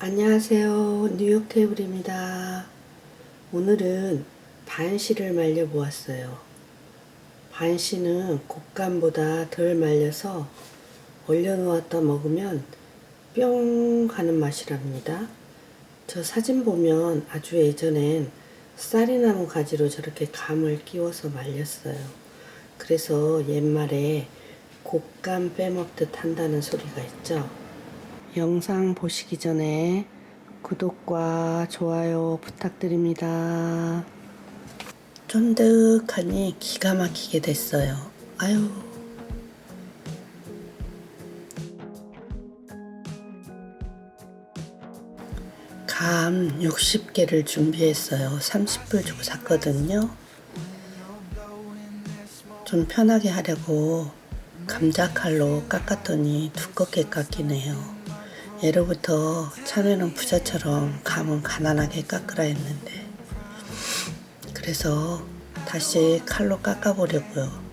안녕하세요. 뉴욕 테이블입니다. 오늘은 반시를 말려 보았어요. 반시는 곶감보다 덜 말려서 얼려놓았다 먹으면 뿅 하는 맛이랍니다. 저 사진 보면 아주 예전엔 쌀이나무 가지로 저렇게 감을 끼워서 말렸어요. 그래서 옛말에 곶감 빼먹듯 한다는 소리가 있죠. 영상 보시기 전에 구독과 좋아요 부탁드립니다. 쫀득하니 기가 막히게 됐어요. 아유. 감 60개를 준비했어요. 30불 주고 샀거든요. 좀 편하게 하려고 감자칼로 깎았더니 두껍게 깎이네요. 예로부터 참외는 부자처럼 감은 가난하게 깎으라 했는데 그래서 다시 칼로 깎아보려고요.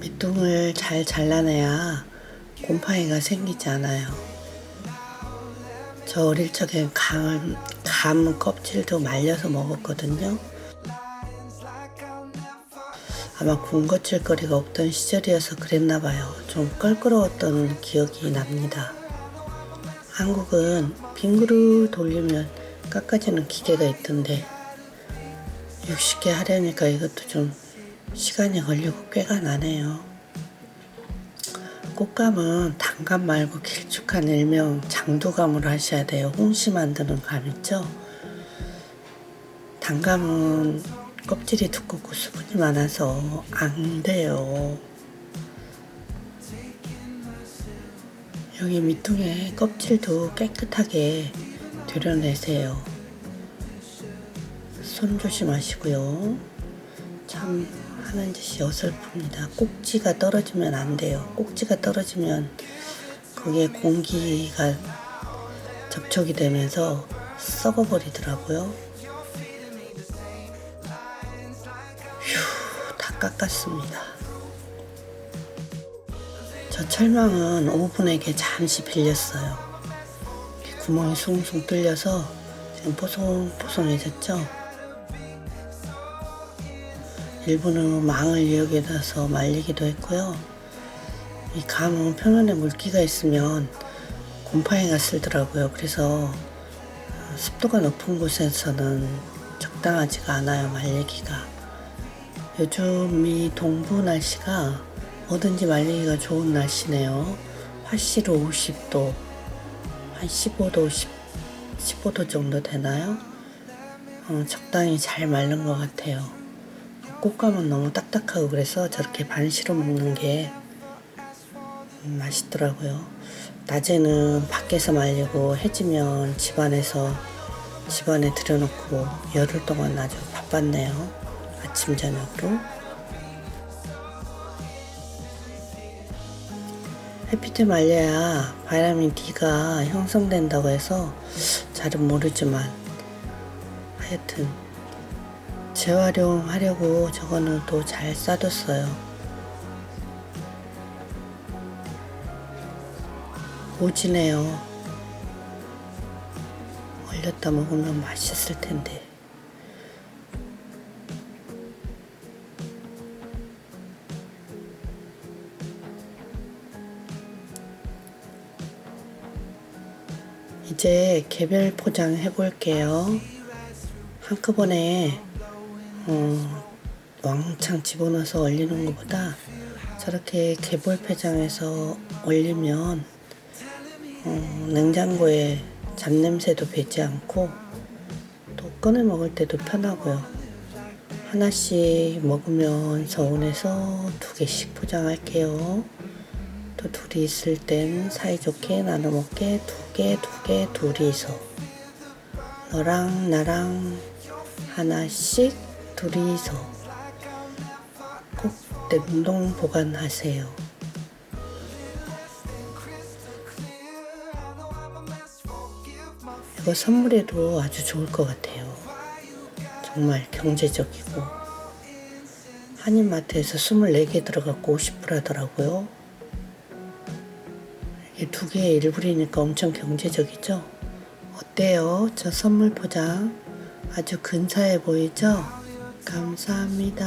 밑둥을 잘 잘라내야 곰팡이가 생기지 않아요. 저 어릴 적엔 감, 감 껍질도 말려서 먹었거든요. 아마 군것질 거리가 없던 시절이어서 그랬나 봐요. 좀 껄끄러웠던 기억이 납니다. 한국은 빙그루 돌리면 깎아지는 기계가 있던데 60개 하려니까 이것도 좀 시간이 걸리고 꽤가 나네요. 꽃감은 단감 말고 길쭉한 일명 장두감으로 하셔야 돼요. 홍시 만드는 감 있죠? 단감은 껍질이 두껍고 수분이 많아서 안 돼요. 여기 밑둥에 껍질도 깨끗하게 들여내세요. 손 조심하시고요. 참 하는 짓이 어설픕니다. 꼭지가 떨어지면 안 돼요. 꼭지가 떨어지면 거기에 공기가 접촉이 되면서 썩어버리더라고요. 깎았습니다. 저 철망은 오븐에게 잠시 빌렸어요. 구멍이 숭숭 뚫려서 지금 보송보송해졌죠? 일부는 망을 이용해서 말리기도 했고요. 이 감은 표면에 물기가 있으면 곰팡이가 쓸더라고요. 그래서 습도가 높은 곳에서는 적당하지가 않아요, 말리기가. 요즘 이 동부 날씨가 뭐든지 말리기가 좋은 날씨네요. 화씨로 50도, 한 15도, 10, 15도 정도 되나요? 어, 적당히 잘 말른 것 같아요. 꽃감은 너무 딱딱하고 그래서 저렇게 반시로 먹는 게 음, 맛있더라고요. 낮에는 밖에서 말리고 해지면 집안에서 집안에 들여놓고 열흘 동안 아주 바빴네요. 아침 저녁으로 햇빛에 말려야 바이타민 D가 형성된다고 해서 잘은 모르지만 하여튼 재활용하려고 저거는 또 잘 싸뒀어요. 오지네요. 얼렸다 먹으면 맛있을 텐데. 이제 개별 포장 해볼게요. 한꺼번에 어, 왕창 집어넣어서 얼리는 것보다 저렇게 개별 포장해서 얼리면 어, 냉장고에 잡냄새도 배지 않고 또 꺼내 먹을 때도 편하고요. 하나씩 먹으면 서운해서 두 개씩 포장할게요. 또 둘이 있을 땐 사이좋게 나눠 먹게 두 개, 두 개, 둘이서. 너랑 나랑 하나씩 둘이서. 꼭 냉동 보관하세요. 이거 선물에도 아주 좋을 것 같아요. 정말 경제적이고. 한인마트에서 24개 들어갔고 50불 하더라고요. 이두 개의 일불이니까 엄청 경제적이죠? 어때요? 저 선물 포장 아주 근사해 보이죠? 감사합니다.